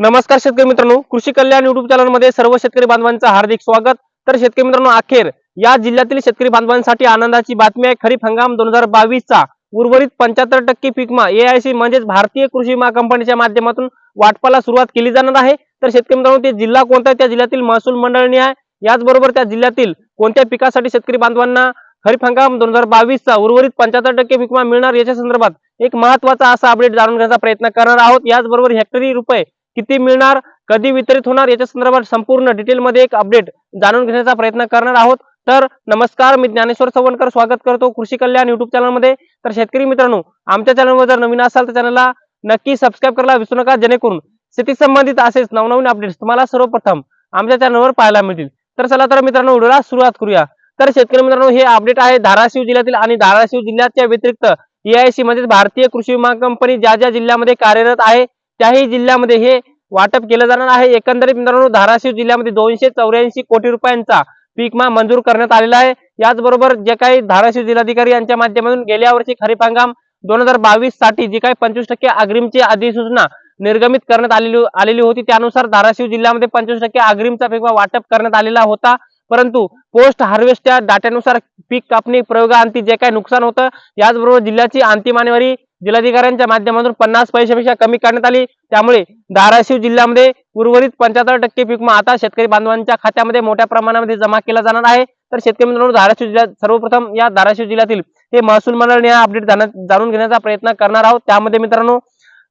नमस्कार शेतकरी मित्रांनो. कृषी कल्याण युट्यूब चॅनलमध्ये सर्व शेतकरी बांधवांचं हार्दिक स्वागत. तर शेतकरी मित्रांनो अखेर या जिल्ह्यातील शेतकरी बांधवांसाठी आनंदाची बातमी आहे. खरीप हंगाम दोन हजार बावीस चा उर्वरित पंच्याहत्तर टक्के पीक एआयसी म्हणजेच भारतीय कृषी विमा कंपनीच्या माध्यमातून वाटपाला सुरुवात केली जाणार आहे. तर शेतकरी मित्रांनो ते जिल्हा कोणता त्या जिल्ह्यातील महसूल मंडळनी आहे. याचबरोबर त्या जिल्ह्यातील कोणत्या पिकासाठी शेतकरी बांधवांना खरीप हंगाम दोन हजार बावीस चा उर्वरित पंच्याहत्तर टक्के विमा मिळणार? याच्या संदर्भात एक महत्त्वाचा असा अपडेट जाणून घेण्याचा प्रयत्न करणार आहोत. याचबरोबर हेक्टरी रुपये किती मिळणार कधी वितरित होणार याच्या संदर्भात संपूर्ण डिटेलमध्ये एक अपडेट जाणून घेण्याचा प्रयत्न करणार आहोत. तर नमस्कार मी ज्ञानेश्वर चव्हाणकर स्वागत करतो कृषी कल्याण युट्यूब चॅनलमध्ये तर शेतकरी मित्रांनो आमच्या चॅनलवर जर नवीन असाल तर चॅनलला नक्की सबस्क्राईब करायला विसरू नका जेणेकरून शेती संबंधित असेच नवनवीन अपडेट्स तुम्हाला सर्वप्रथम आमच्या चॅनलवर पाहायला मिळतील. तर चला तर मित्रांनो व्हिडिओला सुरुवात करूया. तर शेतकरी मित्रांनो हे अपडेट आहे धाराशिव जिल्ह्यातील आणि धाराशिव जिल्ह्याच्या व्यतिरिक्त एआयसी म्हणजे भारतीय कृषी विमा कंपनी ज्या ज्या जिल्ह्यामध्ये कार्यरत आहे त्याही जिल्ह्यामध्ये हे वाटप केलं जाणार आहे. एकंदरीत मित्रांनो धाराशिव जिल्ह्यामध्ये दोनशे चौऱ्याऐंशी कोटी रुपयांचा पीक विमा मंजूर करण्यात आलेला आहे. याचबरोबर जे काही धाराशिव जिल्हाधिकारी यांच्या माध्यमातून गेल्या वर्षी खरीप हंगाम दोन हजार बावीससाठी जी काही पंचवीस टक्के अग्रिमची अधिसूचना निर्गमित करण्यात आलेली आलेली होती त्यानुसार धाराशिव जिल्ह्यामध्ये पंचवीस टक्के अग्रिमचा पीक वाटप करण्यात आलेला होता. परंतु पोस्ट हार्वेस्टच्या डाट्यानुसार पीक कापणी प्रयोगाअंती जे काही नुकसान होतं याचबरोबर जिल्ह्याची अंतिम आणेवारी जिल्हाधिकाऱ्यांच्या माध्यमातून पन्नास पैशापेक्षा कमी करण्यात आली. त्यामुळे धाराशिव जिल्ह्यामध्ये उर्वरित पंच्याहत्तर टक्के पीक आता शेतकरी बांधवांच्या खात्यामध्ये मोठ्या प्रमाणामध्ये जमा केला जाणार आहे. तर शेतकरी मित्रांनो धाराशिव जिल्ह्यात सर्वप्रथम या धाराशिव जिल्ह्यातील हे महसूल मंडळ या अपडेट जाणून घेण्याचा प्रयत्न करणार आहोत. त्यामध्ये मित्रांनो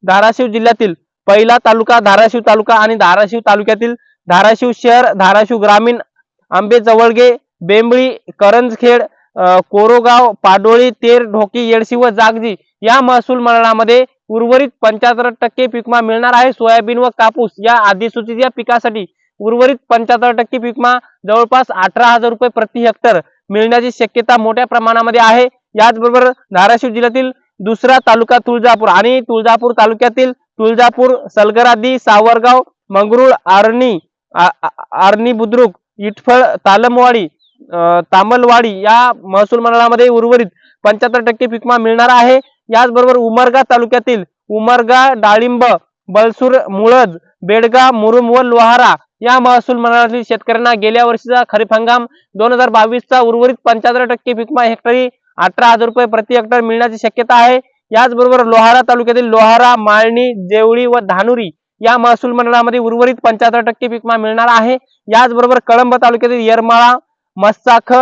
धाराशिव जिल्ह्यातील पहिला तालुका धाराशिव तालुका आणि धाराशिव तालुक्यातील धाराशिव शहर धाराशिव ग्रामीण आंबे जवळगे बेंबळी करंजखेड कोरोगाव पाडोळी तेर ढोकी येडशी व जागजी या महसूल मंडळामध्ये उर्वरित पंच्याहत्तर टक्के पिकमा मिळणार आहे. सोयाबीन व कापूस या अधिसूचित या पिकासाठी उर्वरित पंच्याहत्तर टक्के पिकमा जवळपास अठरा हजार रुपये प्रति हेक्टर मिळण्याची शक्यता मोठ्या प्रमाणामध्ये आहे. याचबरोबर धाराशिव जिल्ह्यातील दुसरा तालुका तुळजापूर आणि तुळजापूर तालुक्यातील तुळजापूर सलगरादी सावरगाव मंगरुळ आर्णी आर्णी बुद्रुक इटफळ तालमवाडी तामलवाडी या महसूल मंडळामध्ये उर्वरित पंच्याहत्तर टक्के पिकमा मिळणार आहे. याचबरोबर उमरगा तालुक्यातील उमरगा डाळिंब बलसूर मुळज बेडगा मुरुम व लोहारा या महसूल मंडळातील शेतकऱ्यांना गेल्या वर्षीचा खरीप हंगाम दोन हजार बावीसचा उर्वरित पंच्याहत्तर टक्के पिकमा हेक्टरी अठरा हजार रुपये प्रति हेक्टर मिळण्याची शक्यता आहे. याचबरोबर लोहारा तालुक्यातील लोहारा माळणी जेवळी व धानुरी या महसूल मंडळामध्ये उर्वरित पंच्याहत्तर टक्के पिकमा मिळणार आहे. याचबरोबर कळंब तालुक्यातील येरमाळा मस्साख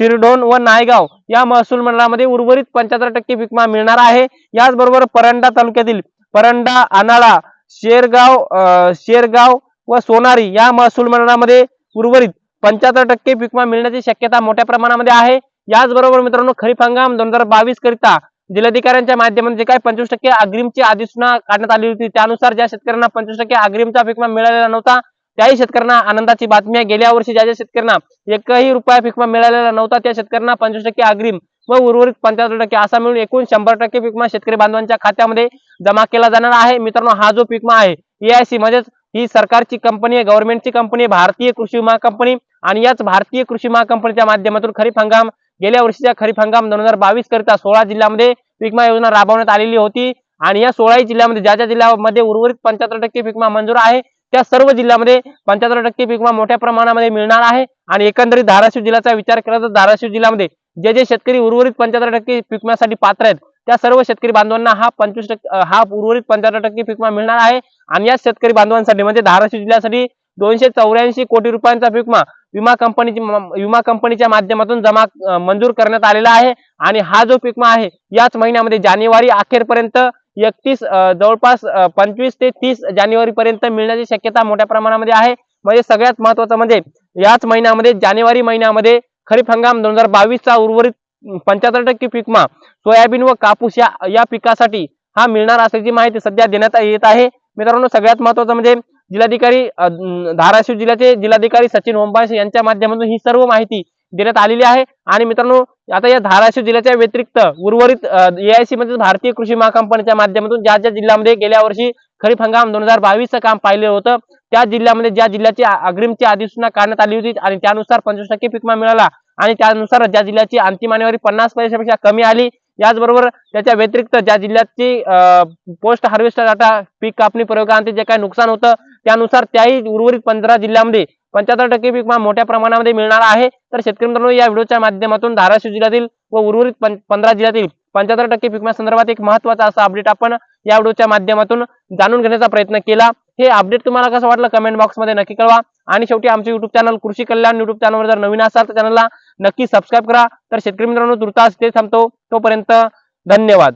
शिरढोण व नायगाव या महसूल मंडळामध्ये उर्वरित पंच्याहत्तर टक्के पीक विमा मिळणार आहे. याचबरोबर परंडा तालुक्यातील परंडा अनाळा शेरगाव शेरगाव व सोनारी या महसूल मंडळामध्ये उर्वरित पंच्याहत्तर टक्के पीक विमा मिळण्याची शक्यता मोठ्या प्रमाणामध्ये आहे. याचबरोबर मित्रांनो खरीप हंगाम दोन हजार बावीस करिता जिल्हाधिकाऱ्यांच्या माध्यमातून जे काही पंचवीस टक्के अग्रिमची अधिसूचना काढण्यात आली होती त्यानुसार ज्या शेतकऱ्यांना पंचवीस टक्के अग्रिमचा पीक विमा मिळालेला नव्हता त्याही शेतकऱ्यांना आनंदाची बातमी आहे. गेल्या वर्षी ज्या ज्या शेतकऱ्यांना एकही रुपया पीक मिळालेला नव्हता त्या शेतकऱ्यांना पंचवीस टक्के अग्रिम व उर्वरित पंच्याहत्तर टक्के असा मिळून एकूण शंभर टक्के पिकमा शेतकरी बांधवांच्या खात्यामध्ये जमा केला जाणार आहे. मित्रांनो हा जो पिकमा आहे एआयसी म्हणजेच ही सरकारची कंपनी आहे गव्हर्नमेंटची कंपनी आहे भारतीय कृषी विमा कंपनी आणि याच भारतीय कृषी विमा कंपनीच्या माध्यमातून खरीप हंगाम गेल्या वर्षीच्या खरीप हंगाम दोन हजार बावीस करिता सोळा जिल्ह्यामध्ये पिकमा विमा योजना राबवण्यात आलेली होती. आणि या सोळाही जिल्ह्यामध्ये ज्या ज्या जिल्ह्यामध्ये उर्वरित पंच्याहत्तर टक्के पिकमा विमा मंजूर आहे त्या सर्व जिल्ह्यामध्ये पंच्याहत्तर टक्के पीक विमा मोठ्या प्रमाणामध्ये मिळणार आहे. आणि एकंदरीत धाराशिव जिल्ह्याचा विचार केला तर धाराशिव जिल्ह्यामध्ये जे जे शेतकरी उर्वरित पंच्याहत्तर टक्के पीक विम्यासाठी पात्र आहेत त्या सर्व शेतकरी बांधवांना हा पंचवीस टक्के हा उर्वरित पंच्याहत्तर टक्के पीक विमा मिळणार आहे. आणि या शेतकरी बांधवांसाठी म्हणजे धाराशिव जिल्ह्यासाठी दोनशे चौऱ्याऐंशी कोटी रुपयांचा पीक विमा विमा कंपनीची विमा कंपनीच्या माध्यमातून जमा मंजूर करण्यात आलेला आहे. आणि हा जो पीक विमा आहे याच महिन्यामध्ये जानेवारी अखेरपर्यंत एकतीस जवळपास पंचवीस ते तीस जानेवारी पर्यंत मिळण्याची शक्यता मोठ्या प्रमाणामध्ये आहे. म्हणजे सगळ्यात महत्वाचं म्हणजे याच महिन्यामध्ये जानेवारी महिन्यामध्ये खरीप हंगाम दोन हजार बावीसचा उर्वरित पंच्याहत्तर टक्के पीक सोयाबीन व कापूस या या पिकासाठी हा मिळणार असल्याची माहिती सध्या देण्यात येत आहे. मित्रांनो सगळ्यात महत्वाचं म्हणजे जिल्हाधिकारी धाराशिव जिल्ह्याचे जिल्हाधिकारी सचिन ओंबाशे यांच्या माध्यमातून ही सर्व माहिती देण्यात आलेली आहे. आणि मित्रांनो आता या धाराशिव जिल्ह्याच्या व्यतिरिक्त उर्वरित एआयसी म्हणजे भारतीय कृषी महाकंपनीच्या माध्यमातून ज्या ज्या जिल्ह्यामध्ये गेल्या वर्षी खरीप हंगाम दोन हजार बावीसचं काम पाहिलं होतं त्या जिल्ह्यामध्ये ज्या जिल्ह्याची अग्रिमची अधिसूचना काढण्यात आली होती आणि त्यानुसार पंचवीस टक्के पिकमा मिळाला आणि त्यानुसार ज्या जिल्ह्याची अंतिम आणेवारी पन्नास पैशापेक्षा कमी आली याचबरोबर त्याच्या व्यतिरिक्त ज्या जिल्ह्याची पोस्ट हार्वेस्टर डाटा पीक कापणी प्रयोगांती जे काही नुकसान होतं त्यानुसार त्याही उर्वरित पंधरा जिल्ह्यामध्ये पंच्याहत्तर टक्के पीक मोठ्या प्रमाणामध्ये मिळणार आहे. तर शेतकरी मित्रांनो या व्हिडिओच्या माध्यमातून धाराशिव जिल्ह्यातील व उर्वरित पंधरा जिल्ह्यातील पंच्याहत्तर टक्के पीक संदर्भात एक महत्त्वाचा असा अपडेट आपण या व्हिडिओच्या माध्यमातून जाणून घेण्याचा प्रयत्न केला. हे अपडेट तुम्हाला कसं वाटलं कमेंट बॉक्समध्ये नक्की कळवा. आणि शेवटी आमचे युट्यूब चॅनल कृषी कल्याण युट्यूब चॅनलवर जर नवीन असाल तर चॅनलला नक्की सबस्क्राईब करा. तर शेतकरी मित्रांनो तुर्तास ते थांबतो. तोपर्यंत धन्यवाद.